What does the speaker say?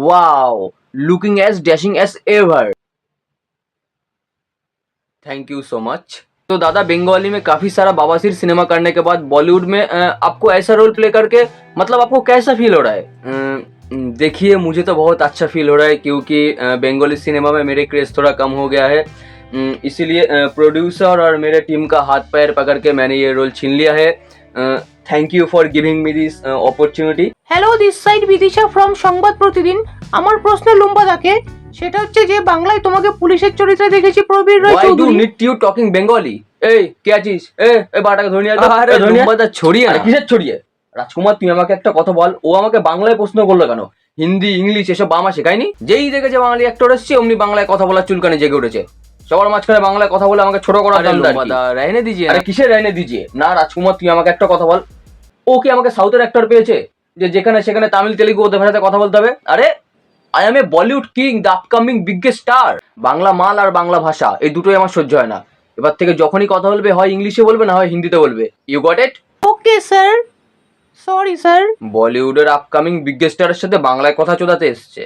Wow, looking as dashing as ever. Thank you so much तो दादा बंगाली में काफ़ी सारा बवासीर सिनेमा करने के बाद बॉलीवुड में आपको ऐसा रोल प्ले करके मतलब आपको कैसा फील हो रहा है? देखिए मुझे तो बहुत अच्छा फील हो रहा है क्योंकि बंगाली सिनेमा में मेरे क्रेज थोड़ा कम हो गया है। इसीलिए प्रोड्यूसर और मेरे टीम का हाथ पैर पकड़ के मैंने ये रोल छीन लिया है। Thank you for giving me this opportunity hello this side Bidisha from Sangbad Pratidin আমার প্রশ্ন লম্বা থাকে সেটা হচ্ছে যে বাংলায় তোমাকে পুলিশের চরিত্রে দেখেছি Prabir Roy Chowdhury need you talking Bengali এই কে আছিস? এ এ বাটাকে ধরে নিয়ে আরে লম্বাটা ছড়িয়ে আর কিসের ছড়িয়ে? রাজকুমার তুমি আমাকে একটা কথা বল। ও আমাকে বাংলায় প্রশ্ন করল কেন? হিন্দি ইংলিশ এসব বামা শেখায়নি? যেই দেখেছে বাঙালি একটা এসছে অমনি বাংলায় কথা বলার চুলকানি জেগে উঠেছে। সবার মাঝখানে বাংলায় কথা বলে আমাকে ছোট করা রাইনে দিজিয়ে আরে কিসের রাইনে দিজিয়ে না রাজকুমার তুই আমাকে একটা কথা বল। ও কি আমাকে সাউথের অ্যাক্টর পেয়েছে? যে যেখানে সেখানে তামিল তেলেগু ওদের ভাষাতে কথা বলতে হবে? আরে I am a Bollywood king the upcoming biggest star Bangla মাল আর বাংলা ভাষা এই দুটোই আমার সহ্য হয় না। এবার থেকে যখনই কথা বলবে হয় ইংলিশে বলবে না হয় হিন্দিতে বলবে। You got it okay sir sorry sir বলিউডের আপকামিং বিগেস্ট স্টারের সাথে বাংলায় কথা চোদাতে এসছে।